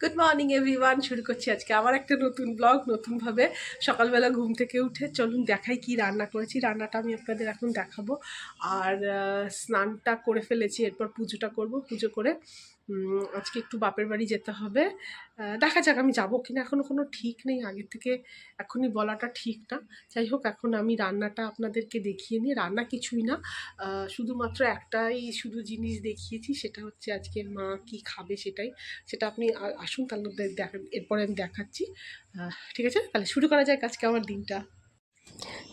Good morning everyone শুরু করছি আজকে আমার একটা নতুন ব্লগ নতুনভাবে। সকালবেলা ঘুম থেকে উঠে চলুন দেখাই কি রান্না করেছি। রান্নাটা আমি আপনাদের এখন দেখাবো। আর স্নানটা করে ফেলেছি, এরপর পুজোটা করব, পুজো করে। আজকে একটু বাপের বাড়ি যেতে হবে। দেখা যাক আমি যাব কিনা। এখনও কোনো ঠিক নেই। আগে থেকে এখনই বলাটা ঠিক না। যাই হোক, এখন আমি রান্নাটা আপনাদেরকে দেখিয়ে নিই। রান্না কিছুই না। শুধুমাত্র একটাই শুধু জিনিস দেখিয়েছি। সেটা হচ্ছে আজকে মা কি খাবে সেটাই। সেটা আপনি আসুন তাহলে দে- দেখা এরপরে আমি দেখাচ্ছি। ঠিক আছে? তাহলে শুরু করা যায় আজকে আমার দিনটা।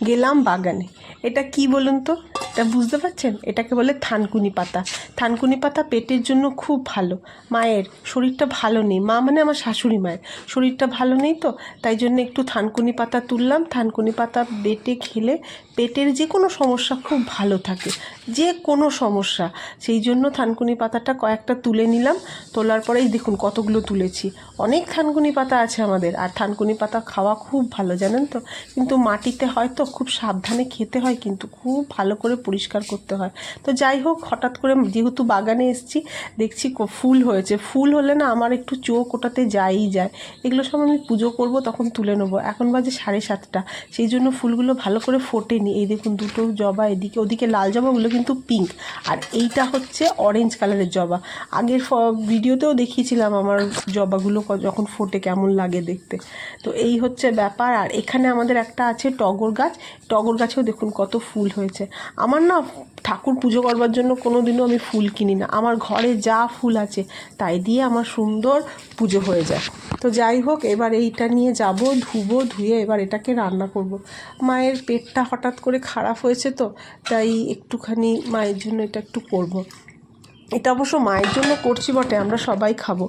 গেলাম বাগানে। এটা কি বলুন তো? এটা বুঝতে পারছেন? এটাকে বলে থানকুনি পাতা। থানকুনি পাতা পেটের জন্য খুব ভালো। মায়ের শরীরটা ভালো নেই। মা মানে আমার শাশুড়ি মায়ের। শরীরটা ভালো নেই তো? তাই জন্য একটু থানকুনি পাতা তুললাম। থানকুনি পাতা বেটে খেলে পেটের যে কোনো সমস্যা খুব ভালো থাকে। যে কোনো সমস্যা। সেই জন্য থানকুনি পাতাটা কয়েকটা তুলে নিলাম। তোলার পরেই দেখুন কতগুলো তুলেছি। অনেক থানকুনি পাতা আছে আমাদের। আর থানকুনি পাতা খাওয়া খুব ভালো, জানেন তো? কিন্তু মাটিতে হয়তো খুব সাবধানে খেতে হয়, কিন্তু খুব ভালো করে পরিষ্কার করতে হয়। তো যাই হোক, হঠাৎ করে যেহেতু বাগানে এসেছি, দেখছি ফুল হয়েছে। ফুল হলে না আমার একটু চোখ ওটাতে যায়ই যায়। এগুলো সব আমি পুজো করব, তখন তুলে নেব। এখন বাজে সাড়ে সাতটা। সেই জন্য ফুলগুলো ভালো করে ফোটেনি। এই দেখুন, দুটো জবা এদিকে, ওদিকে লাল জবাগুলো কিন্তু পিঙ্ক আর এইটা হচ্ছে অরেঞ্জ কালারের জবা। আগের ভিডিওতেও দেখিয়েছিলাম আমার জবাগুলো যখন ফোটে, কেমন লাগে দেখতে। তো এই হচ্ছে ব্যাপার। আর এখানে আমাদের একটা আছে টগর গাছ, টগর গাছেও দেখুন কত ফুল হয়েছে। আমার না ঠাকুর পুজো করবার জন্য কোনো দিনও আমি ফুল কিনি না। আমার ঘরে যা ফুল আছে, তাই দিয়ে আমার সুন্দর পুজো হয়ে যায়। তো যাই হোক, এবার এইটা নিয়ে যাব, ধুবো, ধুয়ে এবার এটাকে রান্না করব। মায়ের পেটটা হঠাৎ করে খারাপ হয়েছে তো, তাই একটুখানি মায়ের জন্য এটা একটু করব। এটা অবশ্য মায়ের জন্য করছি বটে, আমরা সবাই খাব।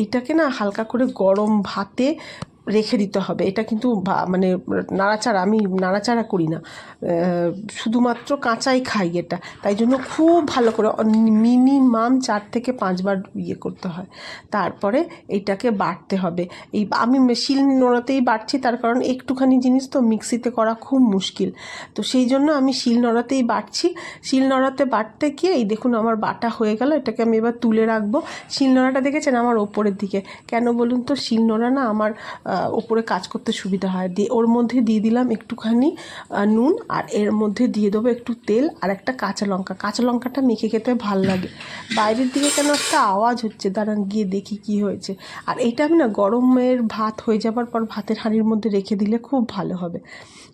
এইটাকে না হালকা করে গরম ভাতে রেখে দিতে হবে। এটা কিন্তু মানে নাড়াচাড়া, আমি নাড়াচাড়া করি না। শুধুমাত্র কাঁচাই খাই এটা। তাই জন্য খুব ভালো করে মিনিমাম চার থেকে পাঁচবার ইয়ে করতে হয়। তারপরে এইটাকে বাটতে হবে। এই আমি শিল নোড়াতেই বাটছি তার কারণ একটুখানি জিনিস তো মিক্সিতে করা খুব মুশকিল। তো সেই জন্য আমি শিল নোড়াতেই বাটছি শিল নোড়াতে বাটতে গিয়ে, এই দেখুন আমার বাটা হয়ে গেল, এটাকে আমি এবার তুলে রাখব। শিল নোড়াটা দেখেছেন আমার ওপরের দিকে? কেন বলুন তো, শিল নোড়া না আমার ওপরে কাজ করতে সুবিধা হয়। দিয়ে ওর মধ্যে দিয়ে দিলাম একটুখানি নুন আর এর মধ্যে দিয়ে দেবো একটু তেল আর একটা কাঁচা লঙ্কা। কাঁচা লঙ্কাটা মেখে খেতে ভালো লাগে। বাইরের দিকে কেন একটা আওয়াজ হচ্ছে, দাঁড়ান গিয়ে দেখি কি হয়েছে। আর এইটা আমি না গরমের ভাত হয়ে যাবার পর ভাতের হাঁড়ির মধ্যে রেখে দিলে খুব ভালো হবে।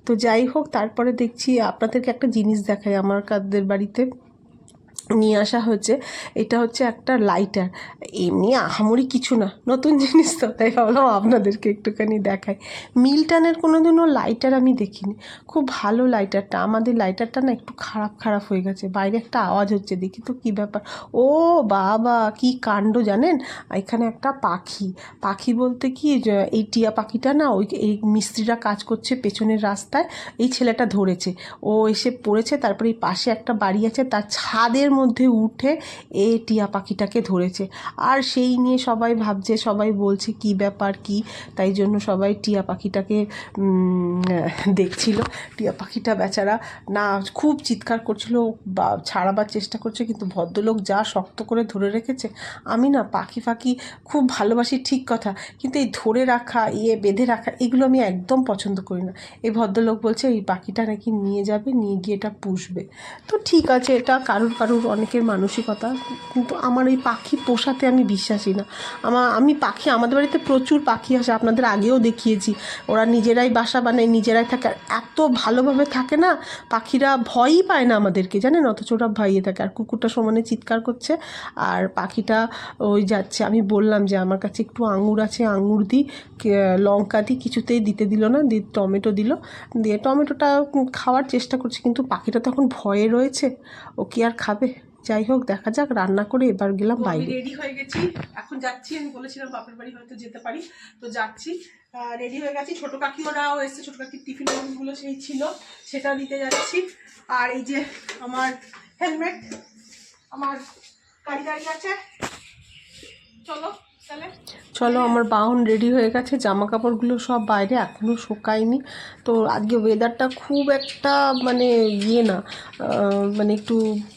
তো যাই হোক, তারপরে দেখছি আপনাদেরকে একটা জিনিস দেখাই আমার কাদের বাড়িতে। নিয়ে আসা হয়েছে। এটা হচ্ছে একটা লাইটার এমনি আহামরি কিছু না। নতুন জিনিস তো, তাই ভাবলাম আপনাদেরকে একটুখানি দেখাই। মিল্টনের কোনো দিনও লাইটার আমি দেখিনি। খুব ভালো লাইটারটা আমাদের লাইটারটা না একটু খারাপ খারাপ হয়ে গেছে। বাইরে একটা আওয়াজ হচ্ছে, দেখি তো কী ব্যাপার। ও বাবা, কি কাণ্ড জানেন? এখানে একটা পাখি। পাখি বলতে কি এই টিয়া পাখিটা না, ওই এই মিস্ত্রিরা কাজ করছে পেছনের রাস্তায়। এই ছেলেটা ধরেছে। ও এসে পড়েছে, তারপরে এই পাশে একটা বাড়ি আছে, তার ছাদের মধ্যে উঠে এ টিয়া পাখিটাকে ধরেছে। আর সেই নিয়ে সবাই ভাবছে, সবাই বলছে কি ব্যাপার, কি? তাই জন্য সবাই টিয়া পাখিটাকে দেখছিল। টিয়া পাখিটা বেচারা না, খুব চিৎকার করছিল, বা ছাড়াবার চেষ্টা করছে, কিন্তু ভদ্রলোক যা শক্ত করে ধরে রেখেছে, আমি না পাখি ফাঁকি খুব ভালোবাসি, ঠিক কথা। কিন্তু এই ধরে রাখা ইয়ে বেঁধে রাখা, এগুলো আমি একদম পছন্দ করি না। এই ভদ্রলোক বলছে, এই পাখিটা নাকি নিয়ে যাবে, নিয়ে গিয়ে এটা পুষবে। তো ঠিক আছে, এটা কারুর কারুর অনেকের মানসিকতা, কিন্তু আমার এই পাখি পোষাতে আমি বিশ্বাসী না। আমার আমি পাখি, আমাদের বাড়িতে প্রচুর পাখি আসে, আপনাদের আগেও দেখিয়েছি। ওরা নিজেরাই বাসা বানায়, নিজেরাই থাকে। আর এত ভালোভাবে থাকে না, পাখিরা ভয়ই পায় না আমাদেরকে, জানেন? অথচ ওরা ভয়ই থাকে। আর কুকুরটা সমানে চিৎকার করছে, আর পাখিটা ওই যাচ্ছে। আমি বললাম যে, আমার কাছে একটু আঙুর আছে, আঙুর দিই লঙ্কা দিই কিছুতেই দিতে দিল না দিয়ে টমেটো দিল। দিয়ে টমেটোটা খাওয়ার চেষ্টা করছে, কিন্তু পাখিটা তখন ভয়ে রয়েছে। ও কি আর খাবে? যাই হোক দেখা যাক রান্না করে এবার গেলাম বাইরে। রেডি হয়ে গেছি। এখন যাচ্ছি আমি বলেছিলাম বাপের বাড়ি হয়তো যেতে পারি। তো যাচ্ছি। রেডি হয়ে গেছি। ছোটো কাকিমারাও এসছে ছোটো কাকির টিফিন বক্সগুলো সেই ছিল সেটা দিতে যাচ্ছি। আর এই যে আমার হেলমেট আমার গাড়ি গাড়ি আছে। চলো তাহলে। চলো, আমার বাহন রেডি হয়ে গেছে জামা কাপড়গুলো সব বাইরে এখনও শুকায়নি। তো আজকে ওয়েদারটা খুব একটা মানে ইয়ে না মানে একটু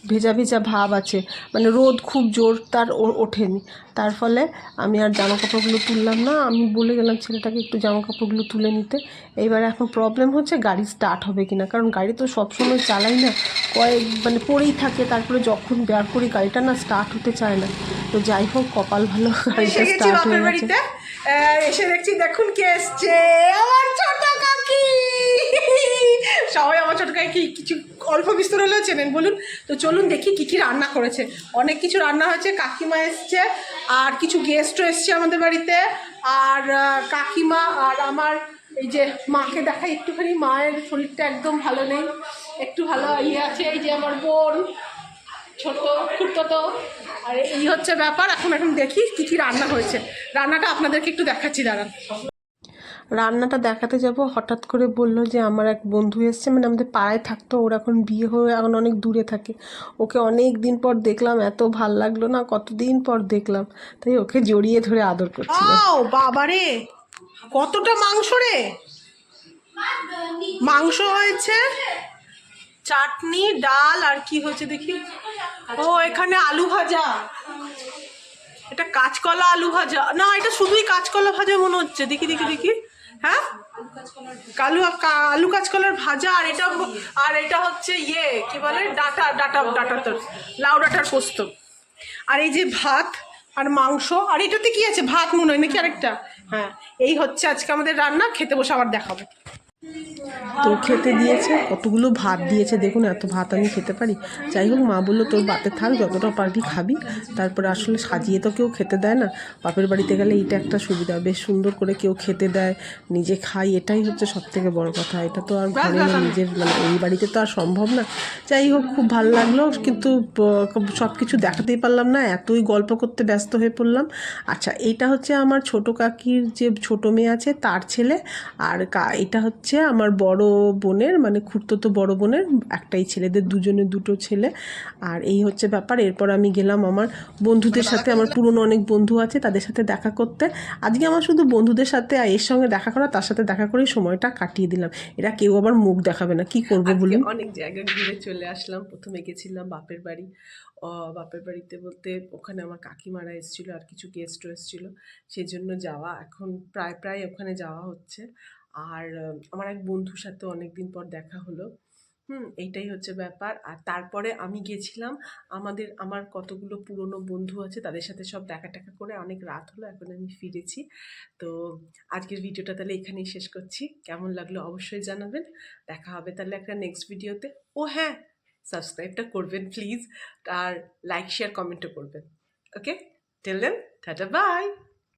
ভেজা ভেজা ভাব আছে। মানে রোদ খুব জোর, তার ওঠেনি। তার ফলে আমি আর জামা কাপড়গুলো তুললাম না। আমি বলে গেলাম ছেলেটাকে একটু জামা কাপড়গুলো তুলে নিতে। এইবারে এখন প্রবলেম হচ্ছে গাড়ি স্টার্ট হবে কিনা। কারণ গাড়ি তো সবসময় চালাই না। কয়েক মানে পড়েই থাকে। তারপরে যখন বের করি গাড়িটা না স্টার্ট হতে চায় না। তো যাই হোক কপাল ভালো গাড়িটা স্টার্ট হয়ে গেছে। এসে দেখছি দেখুন কে এসছে। আমার ছোট কাকি। সবাই আমার ছোট কাকি। কিছু অল্প বিস্তর হলেও চেনেন বলুন। তো চলুন দেখি কি কি রান্না করেছে। অনেক কিছু রান্না হয়েছে। কাকিমা এসছে। আর কিছু গেস্টও এসছে আমাদের বাড়িতে। আর কাকিমা আর আমার এই যে মাকে দেখাই একটুখানি, মায়ের শরীরটা একদম ভালো নেই। একটু ভালো ইয়ে আছে, এই যে আমার বোন, ছোট তো। আর এই হচ্ছে ব্যাপার। এখন এখন দেখি কী কী রান্না হয়েছে। রান্নাটা আপনাদেরকে একটু দেখাচ্ছি, দাঁড়ান। রান্নাটা দেখাতে যাব। হঠাৎ করে বলল যে, আমার এক বন্ধু এসছে মানে আমাদের পাড়ায় থাকতো, ওর এখন বিয়ে হয়ে, এখন অনেক দূরে থাকে। ওকে অনেক দিন পর দেখলাম, এত ভালো লাগল না, কতদিন পর দেখলাম। তাই ওকে জড়িয়ে ধরে আদর করছিল ও বাবারে! কতটা মাংস রে! মাংস হয়েছে, চাটনি, ডাল, আর কি হয়েছে দেখি? ও, এখানে আলু ভাজা। এটা কাঁচকলা আলু ভাজা। না, এটা শুধুই কাঁচকলা ভাজা মনে হচ্ছে। দেখি দেখি দেখি। হ্যাঁ? কালু আলু কাঁচকলার ভাজা, আর এটা আর এটা হচ্ছে ইয়ে কি বলে? ডাটা ডাটা ডাটা তোর লাউ ডাটার পোস্ত। আর এই যে ভাত আর মাংস, আর এটাতে কি আছে? ভাত মনে হয়, নাকি আরেকটা? হ্যাঁ এই হচ্ছে আজকে আমাদের রান্না, খেতে বসে আবার দেখাবো। তো খেতে দিয়েছে, কতগুলো ভাত দিয়েছে, দেখুন এত ভাত আমি খেতে পারি। যাই হোক, মা বলল, তোর বাতে থাক, যতটা পারবি খাবি। তারপরে আসলে সাজিয়ে তো কেউ খেতে দেয় না। বাপের বাড়িতে গেলে এইটা একটা সুবিধা, বেশ সুন্দর করে কেউ খেতে দেয়, নিজে খাই এটাই হচ্ছে সব থেকে বড় কথা। এটা তো আর ঘরে নিজের মানে এই বাড়িতে তো আর সম্ভব না। যাই হোক, খুব ভালো লাগল, কিন্তু সব কিছু দেখাতেই পারলাম না, এতই গল্প করতে ব্যস্ত হয়ে পড়লাম। আচ্ছা এইটা হচ্ছে আমার ছোট কাকির যে ছোট মেয়ে আছে, তার ছেলে, আর এটা হচ্ছে আমার বড় বোনের মানে খুঁড়তো বড় বোনের একটাই ছেলেদের দুজনের দুটো ছেলে। আর এই হচ্ছে ব্যাপার এরপর আমি গেলাম আমার বন্ধুদের সাথে আমার পুরনো অনেক বন্ধু আছে তাদের সাথে দেখা করতে। আজকে আমার শুধু বন্ধুদের সাথে আর এর সঙ্গে দেখা করা তার সাথে দেখা করেই সময়টা কাটিয়ে দিলাম। এরা কেউ আবার মুখ দেখাবে না কি করব বলুন? অনেক জায়গা ঘুরে চলে আসলাম প্রথমে গেছিলাম বাপের বাড়ি। ও, বাপের বাড়িতে বলতে ওখানে আমার কাকিমারা এসেছিল আর কিছু গেস্টও এসেছিল। সেই জন্য যাওয়া এখন প্রায় প্রায় ওখানে যাওয়া হচ্ছে। আর আমার এক বন্ধুর সাথে অনেক দিন পর দেখা হলো। হুম, এইটাই হচ্ছে ব্যাপার। আর তারপরে আমি গেছিলাম, আমাদের, আমার কতগুলো পুরনো বন্ধু আছে, তাদের সাথে সব দেখা টাকা করে অনেক রাত হলো, এখন আমি ফিরেছি। তো আজকের ভিডিওটা তাহলে এখানেই শেষ করছি। কেমন লাগল অবশ্যই জানাবেন। দেখা হবে তাহলে একটা নেক্সট ভিডিওতে। ও হ্যাঁ সাবস্ক্রাইবটা করবেন প্লিজ আর লাইক শেয়ার কমেন্টও করবেন। Okay till then tata bye